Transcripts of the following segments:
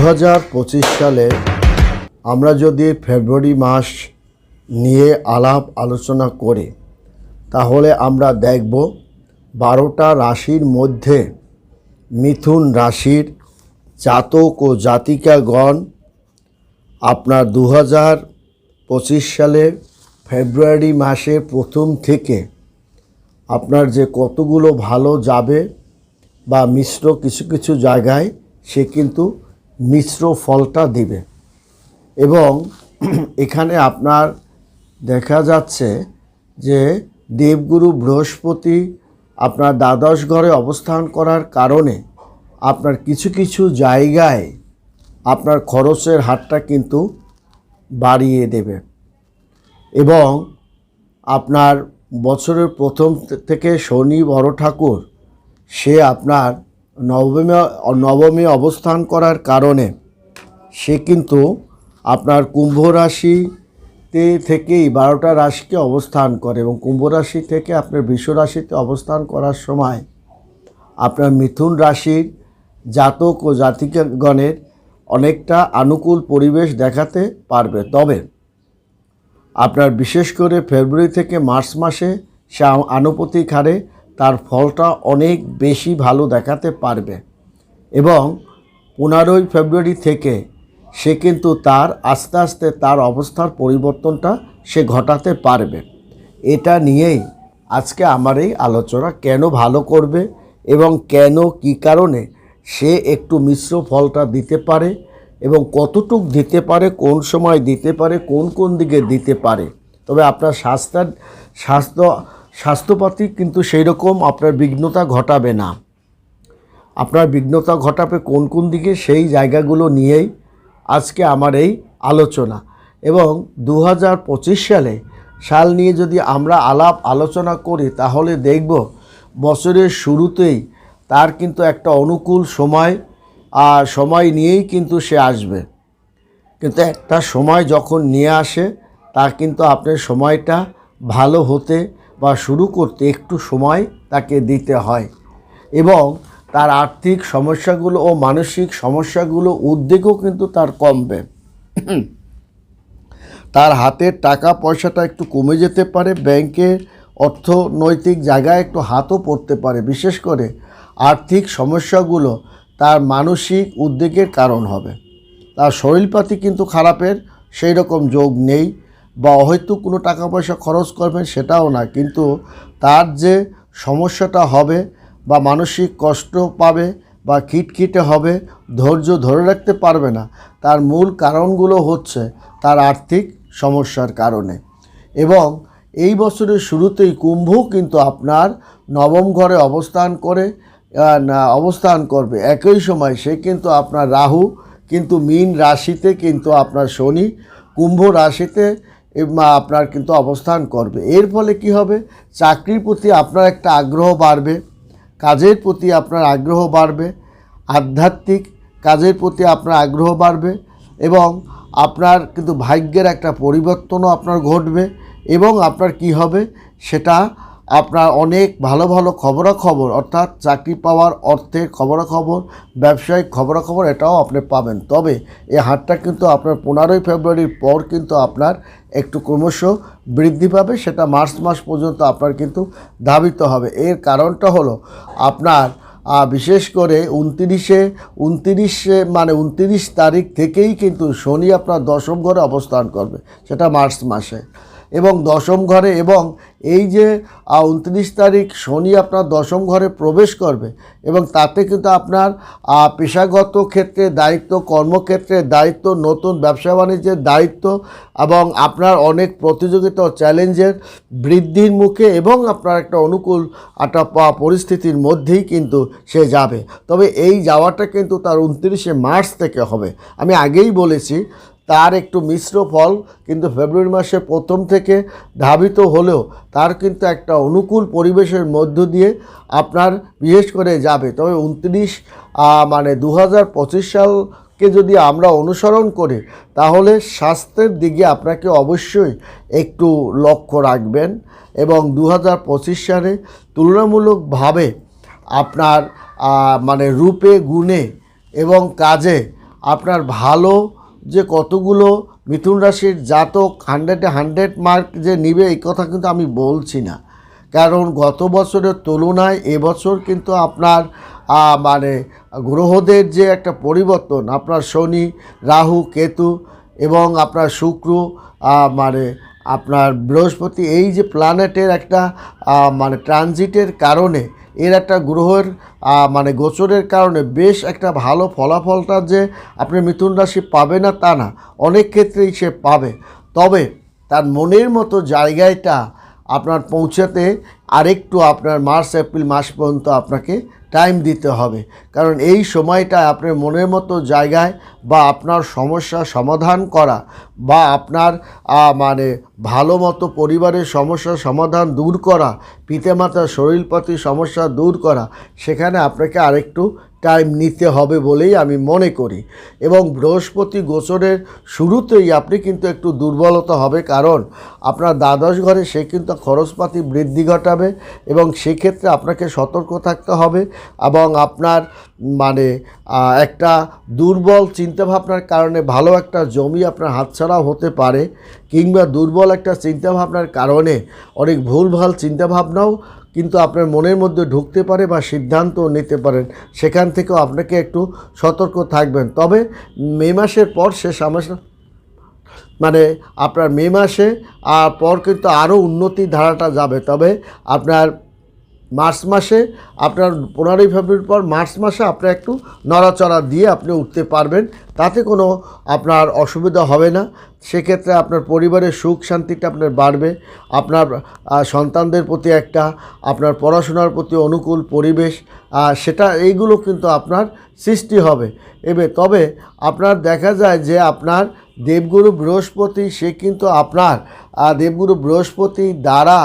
পঁচিশ সালে আমরা যদি ফেব্রুয়ারি মাস নিয়ে আলাপ আলোচনা করি, তাহলে আমরা দেখব বারোটা রাশির মধ্যে মিথুন রাশির জাতক ও জাতিকাগণ আপনার দু পঁচিশ সালের ফেব্রুয়ারি মাসের প্রথম থেকে আপনার যে কতগুলো ভালো যাবে বা মিশ্র কিছু কিছু জায়গায়, সে কিন্তু মিশ্র ফলটা দিবে। এবং এখানে আপনার দেখা যাচ্ছে যে দেবগুরু বৃহস্পতি আপনার দ্বাদশ ঘরে অবস্থান করার কারণে আপনার কিছু কিছু জায়গায় আপনার খরচের হারটা কিন্তু বাড়িয়ে দেবে। এবং আপনার বছরের প্রথম থেকে শনি বড় ঠাকুর, সে আপনার নবমে নবমে অবস্থান করার কারণে সে কিন্তু আপনার কুম্ভ রাশিতে থেকেই বারোটা রাশিকে অবস্থান করে এবং কুম্ভ রাশি থেকে আপনার বৃষ রাশিতে অবস্থান করার সময় আপনার মিথুন রাশির জাতক ও জাতিকাগণের অনেকটা আনুকূল পরিবেশ দেখাতে পারবে। তবে আপনার বিশেষ করে ফেব্রুয়ারি থেকে মার্চ মাসে সে আনুপাতিক হারে তার ফলটা অনেক বেশি ভালো দেখাতে পারবে। এবং পনেরোই ফেব্রুয়ারি থেকে সে কিন্তু তার আস্তে আস্তে তার অবস্থার পরিবর্তনটা সে ঘটাতে পারবে। এটা নিয়েই আজকে আমার এই আলোচনা কেন ভালো করবে এবং কেন কি কারণে সে একটু মিশ্র ফলটা দিতে পারে এবং কতটুক দিতে পারে, কোন সময় দিতে পারে, কোন কোন দিকে দিতে পারে। তবে আপনার স্বাস্থ্যের স্বাস্থ্য স্বাস্থ্যপাতি কিন্তু সেই রকম আপনার বিঘ্নতা ঘটাবে না। আপনার বিঘ্নতা ঘটাবে কোন কোন দিকে সেই জায়গাগুলো নিয়েই আজকে আমার এই আলোচনা। এবং দু হাজার পঁচিশ সালে সাল নিয়ে যদি আমরা আলাপ আলোচনা করি, তাহলে দেখব বছরের শুরুতেই তার কিন্তু একটা অনুকূল সময় আর সময় নিয়েই কিন্তু সে আসবে। কিন্তু একটা সময় যখন নিয়ে আসে, তার কিন্তু আপনার সময়টা ভালো হতে বা শুরু করতে একটু সময় তাকে দিতে হয় এবং তার আর্থিক সমস্যাগুলো ও মানসিক সমস্যাগুলো উদ্বেগও কিন্তু তার কমবে। তার হাতের টাকা পয়সাটা একটু কমে যেতে পারে ব্যাংকের অর্থনৈতিক জায়গায় একটু হাতও পড়তে পারে, বিশেষ করে আর্থিক সমস্যাগুলো তার মানসিক উদ্বেগের কারণ হবে। তার শরীরপাতি কিন্তু খারাপের সেই রকম যোগ নেই। বা হয়তো কোনো টাকা পয়সা খরচ করবেন সেটাও না, কিন্তু তার যে সমস্যাটা হবে বা মানসিক কষ্ট পাবে বা খিটখিটে হবে, ধৈর্য ধরে রাখতে পারবে না, তার মূল কারণগুলো হচ্ছে তার আর্থিক সমস্যার কারণে। এবং এই বছরের শুরুতেই কুম্ভ কিন্তু আপনার নবম ঘরে অবস্থান করে অবস্থান করবে। একই সময় সে কিন্তু আপনার রাহু, কিন্তু মীন রাশিতে কিন্তু আপনার শনি, কুম্ভ রাশিতে আপনার কিন্তু অবস্থান করবে। এর ফলে কি হবে? চাকরির প্রতি আপনার একটা আগ্রহ বাড়বে, কাজের প্রতি আপনার আগ্রহ বাড়বে, আধ্যাত্মিক কাজের প্রতি আপনার আগ্রহ বাড়বে এবং আপনার কিন্তু ভাগ্যের একটা পরিবর্তনও আপনার ঘটবে এবং আপনার কি হবে? সেটা আপনার অনেক ভালো ভালো খবরাখবর, অর্থাৎ চাকরি পাওয়ার অর্থের খবরাখবর, ব্যবসায়িক খবরাখবর এটাও আপনি পাবেন। তবে এই হারটা কিন্তু আপনার পনেরোই ফেব্রুয়ারির পর কিন্তু আপনার একটু ক্রমশ বৃদ্ধি পাবে, সেটা মার্চ মাস পর্যন্ত আপনার কিন্তু ধাবিত হবে। এর কারণটা হলো আপনার বিশেষ করে উনতিরিশে উনতিরিশে মানে উনতিরিশ তারিখ থেকেই কিন্তু শনি আপনার দশম ঘরে অবস্থান করবে, সেটা মার্চ মাসে। এবং দশম ঘরে এবং এই যে উনত্রিশ তারিখ শনি আপনার দশম ঘরে প্রবেশ করবে এবং তাতে কিন্তু আপনার পেশাগত ক্ষেত্রে দায়িত্ব, কর্মক্ষেত্রে দায়িত্ব, নতুন ব্যবসা বাণিজ্যের দায়িত্ব এবং আপনার অনেক প্রতিযোগিতা ও চ্যালেঞ্জের বৃদ্ধির মুখে এবং আপনার একটা অনুকূল, একটা পরিস্থিতির মধ্যেই কিন্তু সে যাবে। তবে এই যাওয়াটা কিন্তু তার উনত্রিশে মার্চ থেকে হবে। আমি আগেই বলেছি তার একটু মিশ্র ফল কিন্তু ফেব্রুয়ারি মাসের প্রথম থেকে ধাবিত হলেও তার কিন্তু একটা অনুকূল পরিবেশের মধ্য দিয়ে আপনার বিশেষ করে যাবে। তবে উনত্রিশ মানে দু পঁচিশ সালকে যদি আমরা অনুসরণ করি, তাহলে স্বাস্থ্যের দিকে আপনাকে অবশ্যই একটু লক্ষ্য রাখবেন এবং দু হাজার পঁচিশ সালে তুলনামূলকভাবে আপনার মানে রূপে, গুণে এবং কাজে আপনার ভালো যে কতগুলো মিথুন রাশির জাতক হান্ড্রেডে হান্ড্রেড মার্ক যে নিবে, এই কথা কিন্তু আমি বলছি না। কারণ গত বছরের তুলনায় এবছর কিন্তু আপনার মানে গ্রহদের যে একটা পরিবর্তন, আপনার শনি, রাহু, কেতু এবং আপনার শুক্র মানে আপনার বৃহস্পতি, এই যে প্ল্যানেটের একটা মানে ট্রানজিটের কারণে এর একটা গ্রহের মানে গোচরের কারণে বেশ একটা ভালো ফলাফলটা যে আপনি মিথুন রাশি পাবে না তা না, অনেক ক্ষেত্রেই সে পাবে। তবে তার মনের মতো জায়গাটা আপনার পৌঁছাতে আরেকটু আপনার মার্চ, এপ্রিল মাস পর্যন্ত আপনাকে টাইম দিতে হবে। কারণ এই সময়টা আপনার মনের মতো জায়গায় বা আপনার সমস্যা সমাধান করা বা আপনার মানে ভালো মতো পরিবারের সমস্যার সমাধান দূর করা, পিতামাতার শরীরপাতি সমস্যা দূর করা, সেখানে আপনাকে আরেকটু টাইম নিতে হবে বলেই আমি মনে করি। এবং বৃহস্পতি গোচরের শুরুতেই আপনি কিন্তু একটু দুর্বলতা হবে, কারণ আপনার দ্বাদশ ঘরে সে কিন্তু খরচপাতি বৃদ্ধি ঘটাবে এবং সেক্ষেত্রে আপনাকে সতর্ক থাকতে হবে এবং আপনার মানে একটা দুর্বল চিন্তাভাবনার কারণে ভালো একটা জমি আপনার হাতছাড়াও হতে পারে, কিংবা দুর্বল একটা চিন্তাভাবনার কারণে অনেক ভুলভাল চিন্তাভাবনাও কিন্তু আপনার মনের মধ্যে ঢুকতে পারে বা সিদ্ধান্ত নিতে পারেন। সেখান থেকেও আপনাকে একটু সতর্ক থাকবেন। তবে মে মাসের পর সে সমস্যা মানে আপনার মে মাসে আর পর কিন্তু আরও উন্নতি ধারাটা যাবে। তবে আপনার মার্চ মাসে আপনার পনেরোই ফেব্রুয়ারির পর মার্চ মাসে আপনার একটু নড়াচড়া দিয়ে আপনি উঠতে পারবেন। তাতে কোনো আপনার অসুবিধা হবে না। সেক্ষেত্রে আপনার পরিবারের সুখ শান্তিটা আপনার বাড়বে। আপনার সন্তানদের প্রতি একটা, আপনার পড়াশোনার প্রতি অনুকূল পরিবেশ সেটা এইগুলো কিন্তু আপনার সৃষ্টি হবে। এবে, তবে আপনার দেখা যায় যে আপনার দেবগুরু বৃহস্পতি, সে কিন্তু আপনার দেবগুরু বৃহস্পতি দ্বারা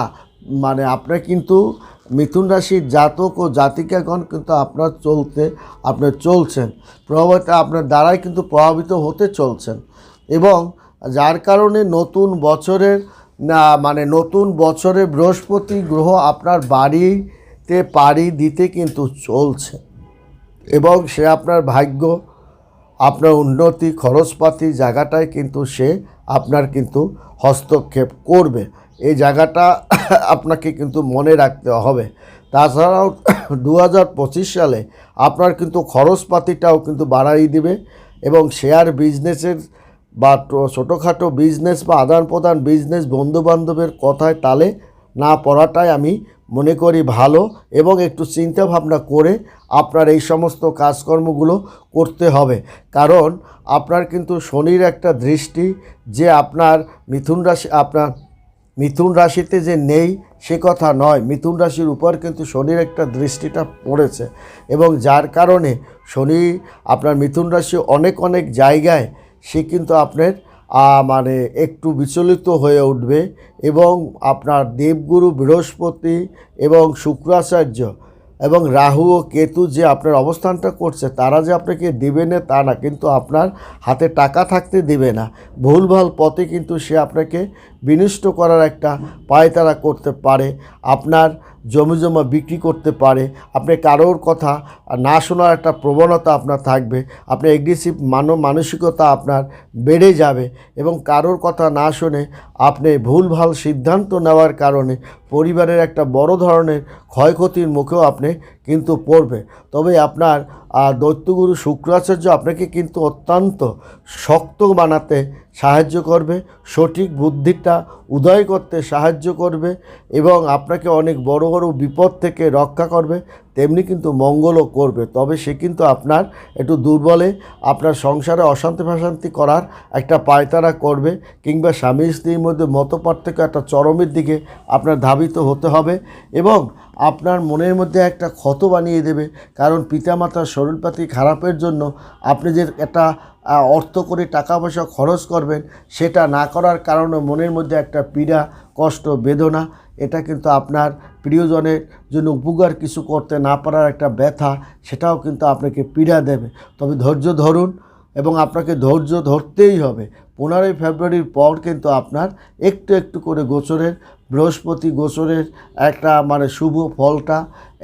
মানে আপনার কিন্তু মিথুন রাশির জাতক ও জাতিকাগণ কিন্তু আপনার চলতে, আপনার চলছেন। প্রভাবিত আপনার দ্বারাই কিন্তু প্রভাবিত হতে চলছেন। এবং যার কারণে নতুন বছরের, না মানে নতুন বছরে বৃহস্পতি গ্রহ আপনার বাড়িতে পাড়ি দিতে কিন্তু চলছে। এবং সে আপনার ভাগ্য, আপনার উন্নতি, খরচপাতি জায়গাটায় কিন্তু সে আপনার কিন্তু হস্তক্ষেপ করবে। এই জায়গাটা আপনাকে কিন্তু মনে রাখতে হবে। তাছাড়াও দু হাজার পঁচিশ সালে আপনার কিন্তু খরচপাতিটাও কিন্তু বাড়াই দিবে এবং শেয়ার বিজনেসের বা ছোটোখাটো বিজনেস বা আদান প্রদান বিজনেস বন্ধুবান্ধবের কথায় তালে না পড়াটাই আমি মনে করি ভালো এবং একটু চিন্তা ভাবনা করে আপনার এই সমস্ত কাজকর্মগুলো করতে হবে। কারণ আপনার কিন্তু শনির একটা দৃষ্টি যে আপনার মিথুন রাশি, আপনার মিথুন রাশিতে যে নেই, সে কথা নয়। মিথুন রাশির উপর কিন্তু শনির একটা দৃষ্টিটা পড়েছে এবং যার কারণে শনি আপনার মিথুন রাশি অনেক অনেক জায়গায় সে কিন্তু আপনার মানে একটু বিচলিত হয়ে উঠবে এবং আপনার দেবগুরু বৃহস্পতি এবং শুক্রাচার্য এবং রাহু ও কেতু যে আপনার অবস্থানটা করছে, তারা যে আপনাকে দেবে না, তা না। কিন্তু আপনার হাতে টাকা থাকতে দেবে না। ভুলভাল পথে কিন্তু সে আপনাকে বিনষ্ট করার একটা পায়তারা করতে পারে। আপনার জমি জমা বিক্রি করতে পারে। আপনি কারোর কথা না শোনার একটা প্রবণতা আপনার থাকবে। আপনি এগ্রেসিভ মান, মানসিকতা আপনার বেড়ে যাবে এবং কারোর কথা না শুনে আপনি ভুলভাল সিদ্ধান্ত নেওয়ার কারণে পরিবারের একটা বড় ধরনের ক্ষয়ক্ষতির মুখেও আপনি কিন্তু পড়বে। তবে আপনার দৈত্যগুরু শুক্রাচার্য আপনাকে কিন্তু অত্যন্ত শক্ত বানাতে সাহায্য করবে, সঠিক বুদ্ধিটা উদয় করতে সাহায্য করবে এবং আপনাকে অনেক বড় বড় বিপদ থেকে রক্ষা করবে, তেমনি কিন্তু মঙ্গলও করবে। তবে সে কিন্তু আপনার একটু দুর্বলে, আপনার সংসারে অশান্তি ফাশান্তি করার একটা পায়তারা করবে কিংবা স্বামী স্ত্রীর মধ্যে মত পার্থক্য একটা চরমের দিকে আপনার ধাবিত হতে হবে এবং আপনার মনের মধ্যে একটা ক্ষত বানিয়ে দেবে। কারণ পিতামাতার শরীরপাতি খারাপের জন্য আপনি যে একটা অর্থ করে টাকা পয়সা খরচ করবেন, সেটা না করার কারণে মনের মধ্যে একটা পীড়া, কষ্ট, বেদনা, এটা কিন্তু আপনার প্রিয়জনের জন্য উপকার কিছু করতে না পারার একটা ব্যথা, সেটাও কিন্তু আপনাকে পীড়া দেবে। তবে ধৈর্য ধরুন এবং আপনাকে ধৈর্য ধরতেই হবে। পনেরোই ফেব্রুয়ারির পর কিন্তু আপনার একটু একটু করে গোচরের, বৃহস্পতি গোচরের একটা মানে শুভ ফলটা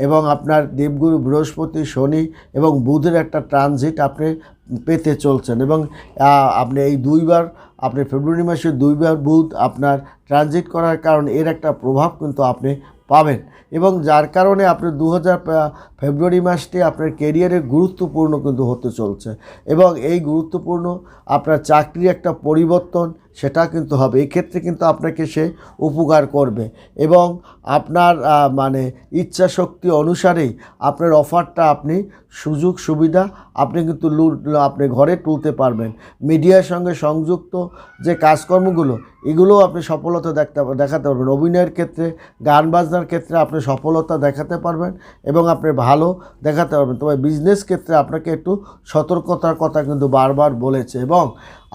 এবং আপনার দেবগুরু বৃহস্পতি, শনি এবং বুধের একটা ট্রানজিট আপনি পেতে চলছেন এবং আপনি এই দুইবার, আপনি ফেব্রুয়ারি মাসে দুইবার বুধ আপনার ট্রানজিট করার কারণ এর একটা প্রভাব কিন্তু আপনি পাবেন এবং যার কারণে আপনি দু ফেব্রুয়ারি মাসটি আপনার কেরিয়ারে গুরুত্বপূর্ণ কিন্তু হতে চলছে এবং এই গুরুত্বপূর্ণ আপনার চাকরির একটা পরিবর্তন সেটা কিন্তু হবে। এক্ষেত্রে কিন্তু আপনাকে সে উপকার করবে এবং আপনার মানে ইচ্ছা শক্তি অনুসারেই আপনার অফারটা আপনি সুযোগ সুবিধা আপনি কিন্তু আপনি ঘরে তুলতে পারবেন। মিডিয়ার সঙ্গে সংযুক্ত যে কাজকর্মগুলো, এগুলোও আপনি সফলতা দেখতে, দেখাতে পারবেন। অভিনয়ের ক্ষেত্রে, গান বাজনার ক্ষেত্রে আপনি সফলতা দেখাতে পারবেন এবং আপনি ভালো দেখাতে পারবেন। তবে বিজনেস ক্ষেত্রে আপনাকে একটু সতর্কতার কথা কিন্তু বারবার বলেছে এবং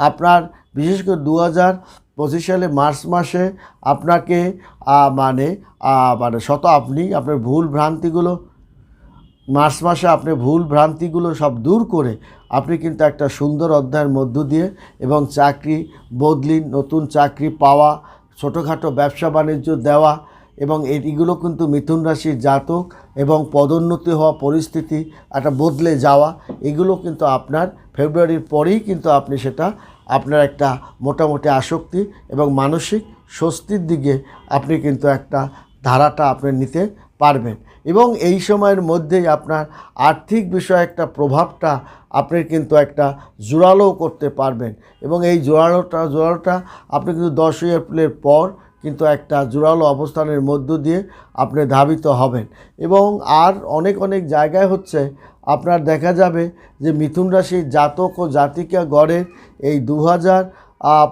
আপনার বিশেষ করে দু হাজার পঁচিশ সালে মার্চ মাসে আপনাকে মানে মানে শত আপনি, আপনার ভুল ভ্রান্তিগুলো, মার্চ মাসে আপনি ভুল ভ্রান্তিগুলো সব দূর করে আপনি কিন্তু একটা সুন্দর অধ্যায়ের মধ্য দিয়ে এবং চাকরি বদলি, নতুন চাকরি পাওয়া, ছোটোখাটো ব্যবসা বাণিজ্য দেওয়া এবং এগুলো কিন্তু মিথুন রাশির জাতক এবং পদোন্নতি হওয়া পরিস্থিতি, একটা বদলে যাওয়া, এগুলো কিন্তু আপনার ফেব্রুয়ারির পরেই কিন্তু আপনি সেটা আপনার একটা মোটামুটি আসক্তি এবং মানসিক স্বস্তির দিকে আপনি কিন্তু একটা ধারাটা আপনি নিতে পারবেন। এবং এই সময়ের মধ্যেই আপনার আর্থিক বিষয়ে একটা প্রভাবটা আপনি কিন্তু একটা জোরালো করতে পারবেন। এবং এই জোরালোটা জোরালোটা আপনি কিন্তু দশই এপ্রিলের পর কিন্তু একটা জোরালো অবস্থানের মধ্য দিয়ে আপনি ধাবিত হবেন। এবং আর অনেক অনেক জায়গায় হচ্ছে আপনার দেখা যাবে যে মিথুন রাশির জাতক ও জাতিকা গড়ের এই দু হাজার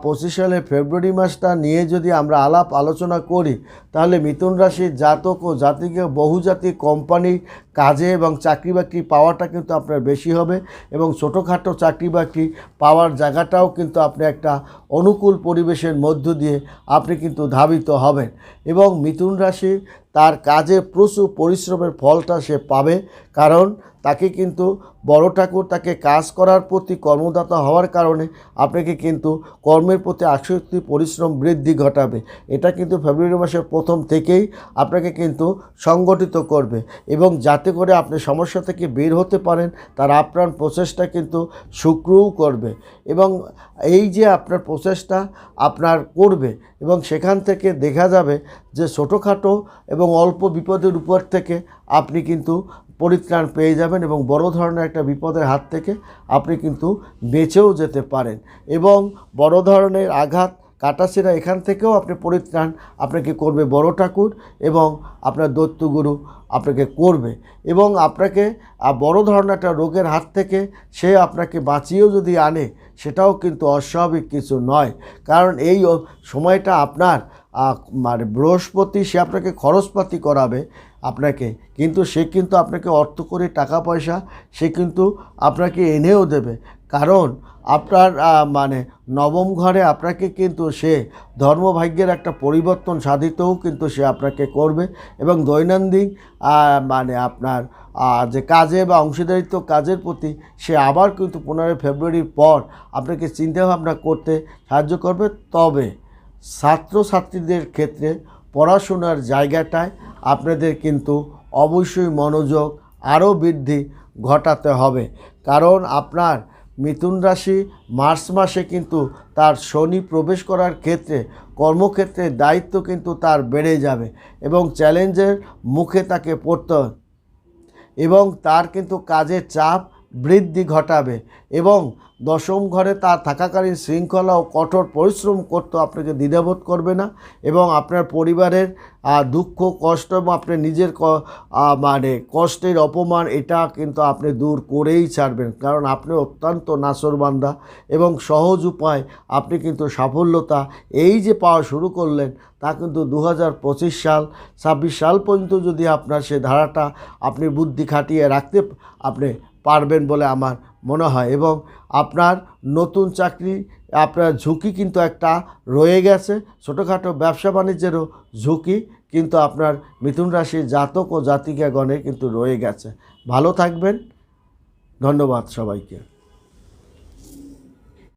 পঁচিশ সালের ফেব্রুয়ারি মাসটা নিয়ে যদি আমরা আলাপ আলোচনা করি, তাহলে মিথুন রাশির জাতক ও জাতিকা বহুজাতিক কোম্পানির কাজে এবং চাকরি বাকরি পাওয়াটা কিন্তু আপনার বেশি হবে এবং ছোটোখাটো চাকরি বাকরি পাওয়ার জায়গাটাও কিন্তু আপনি একটা অনুকূল পরিবেশের মধ্য দিয়ে আপনি কিন্তু ধাবিত হবেন এবং মিথুন রাশি তার কাজে প্রচুর পরিশ্রমের ফলটা সে পাবে, কারণ তাকে কিন্তু বড় ঠাকুর তাকে কাজ করার প্রতি কর্মদাতা হওয়ার কারণে আপনাকে কিন্তু কর্মের প্রতি আসক্তি, পরিশ্রম বৃদ্ধি ঘটাবে। এটা কিন্তু ফেব্রুয়ারি মাসের প্রথম থেকেই আপনাকে কিন্তু সংগঠিত করবে এবং যাতে করে আপনি সমস্যা থেকে বের হতে পারেন, তার আপ্রাণ প্রচেষ্টা কিন্তু শুক্রও করবে এবং এই যে আপনার প্রচেষ্টা আপনার করবে এবং সেখান থেকে দেখা যাবে যে ছোটোখাটো এবং অল্প বিপদের উপর থেকে আপনি কিন্তু পরিত্রাণ পেয়ে যাবেন এবং বড় ধরনের একটা বিপদের হাত থেকে আপনি কিন্তু বেঁচেও যেতে পারেন। এবং বড় ধরনের আঘাত, কাটাছেড়া এখান থেকেও আপনি পরিত্রাণ আপনাকে করবে বড় ঠাকুর এবং আপনার দৈত্যগুরু আপনাকে করবে। এবং আপনাকে বড় ধরনের একটা রোগের হাত থেকে সে আপনাকে বাঁচিয়েও যদি আনে, সেটাও কিন্তু অস্বাভাবিক কিছু নয়। কারণ এই সময়টা আপনার মানে বৃহস্পতি সে আপনাকে খরচপাতি করাবে আপনাকে। কিন্তু সে কিন্তু আপনাকে অর্থ করে টাকা পয়সা, সে কিন্তু আপনাকে এনেও দেবে। কারণ আপনার মানে নবম ঘরে আপনাকে কিন্তু সে ধর্মভাগ্যের একটা পরিবর্তন সাধিতও কিন্তু সে আপনাকে করবে এবং দৈনন্দিন মানে আপনার যে কাজে বা অংশীদারিত্ব কাজের প্রতি সে আবার কিন্তু পনেরোই ফেব্রুয়ারির পর আপনাকে চিন্তাভাবনা করতে সাহায্য করবে। তবে ছাত্রছাত্রীদের ক্ষেত্রে পড়াশোনার জায়গাটায় আপনাদের কিন্তু অবশ্যই মনোযোগ আরও বৃদ্ধি ঘটাতে হবে। কারণ আপনার মিথুন রাশি মার্চ মাসে কিন্তু তার শনি প্রবেশ করার ক্ষেত্রে কর্মক্ষেত্রে দায়িত্ব কিন্তু তার বেড়ে যাবে এবং চ্যালেঞ্জের মুখে তাকে পড়তে এবং তার কিন্তু কাজের চাপ বৃদ্ধি ঘটাবে এবং দশম ঘরে তার থাকাকালীন শৃঙ্খলা ও কঠোর পরিশ্রম করতে আপনাকে দ্বিধাবোধ করবে না এবং আপনার পরিবারের দুঃখ, কষ্ট এবং আপনার নিজের মানে কষ্টের অপমান এটা কিন্তু আপনি দূর করেই ছাড়বেন। কারণ আপনি অত্যন্ত নাসরবান্দা এবং সহজ উপায় আপনি কিন্তু সাফল্যতা এই যে পাওয়া শুরু করলেন তা কিন্তু দু হাজার পঁচিশ সাল, ছাব্বিশ সাল পর্যন্ত যদি আপনার সে ধারাটা আপনি বুদ্ধি খাটিয়ে রাখতে, আপনি পারবেন বলে আমার মনে হয় এবং আপনার নতুন চাকরি, আপনার ঝুঁকি কিন্তু একটা রয়ে গেছে। ছোটোখাটো ব্যবসা বাণিজ্যেরও ঝুঁকি কিন্তু আপনার মিথুন রাশির জাতক ও জাতিকাগণে কিন্তু রয়ে গেছে। ভালো থাকবেন। ধন্যবাদ সবাইকে।